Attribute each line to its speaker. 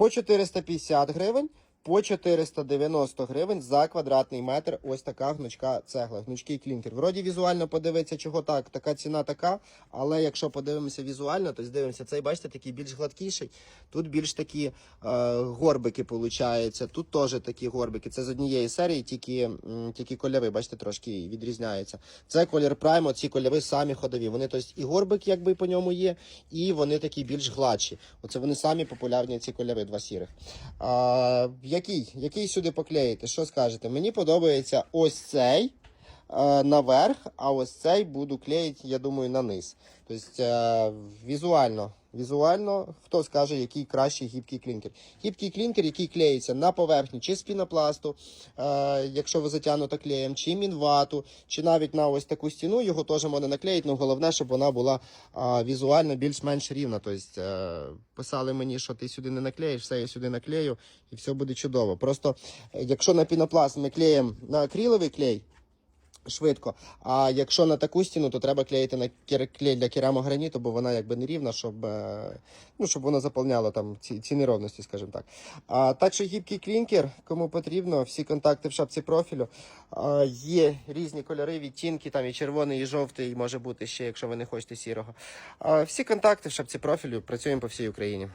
Speaker 1: По 450 гривень, по 490 гривень за квадратний метр. Ось така гнучка цегла, гнучкий клінкер. Вроді візуально подивитися, чого так, така ціна така. Але якщо подивимося візуально, то дивимося, цей бачите, такий більш гладкіший. Тут більш такі е, горбики получаються. Тут теж такі горбики. Це з однієї серії, тільки, тільки кольори, бачите, трошки відрізняються. Це колір Prime, ці кольори самі ходові. Вони тобто, і горбик якби по ньому є, і вони такі більш гладші. Оце вони самі популярні ці кольори, два сірих. А, який? Який сюди поклеїти? Що скажете? Мені подобається ось цей наверх, а ось цей буду клеїти, я думаю, на низ. Тобто е, візуально. Візуально, хто скаже, який кращий гібкий клінкер. Гібкий клінкер, який клеїться на поверхні чи з пінопласту, е, якщо ви затягнуто клеєм, чи мінвату, чи навіть на ось таку стіну, його теж можна наклеїти. Ну головне, щоб вона була е, візуально більш-менш рівна. Тобто е, писали мені, що ти сюди не наклеїш, все я сюди наклею, і все буде чудово. Просто е, якщо на пінопласт ми клеїмо на акриловий клей, швидко. А якщо на таку стіну, то треба клеїти на клей для керамограніту, бо вона якби не рівна, щоб, е, ну, щоб вона заповняла там ці, ці неровності, скажімо так. А, так що гібкий клінкер, кому потрібно, всі контакти в шапці профілю. А, є різні кольори, відтінки, там і червоний, і жовтий, може бути ще, якщо ви не хочете сірого. А, всі контакти в шапці профілю, працюємо по всій Україні.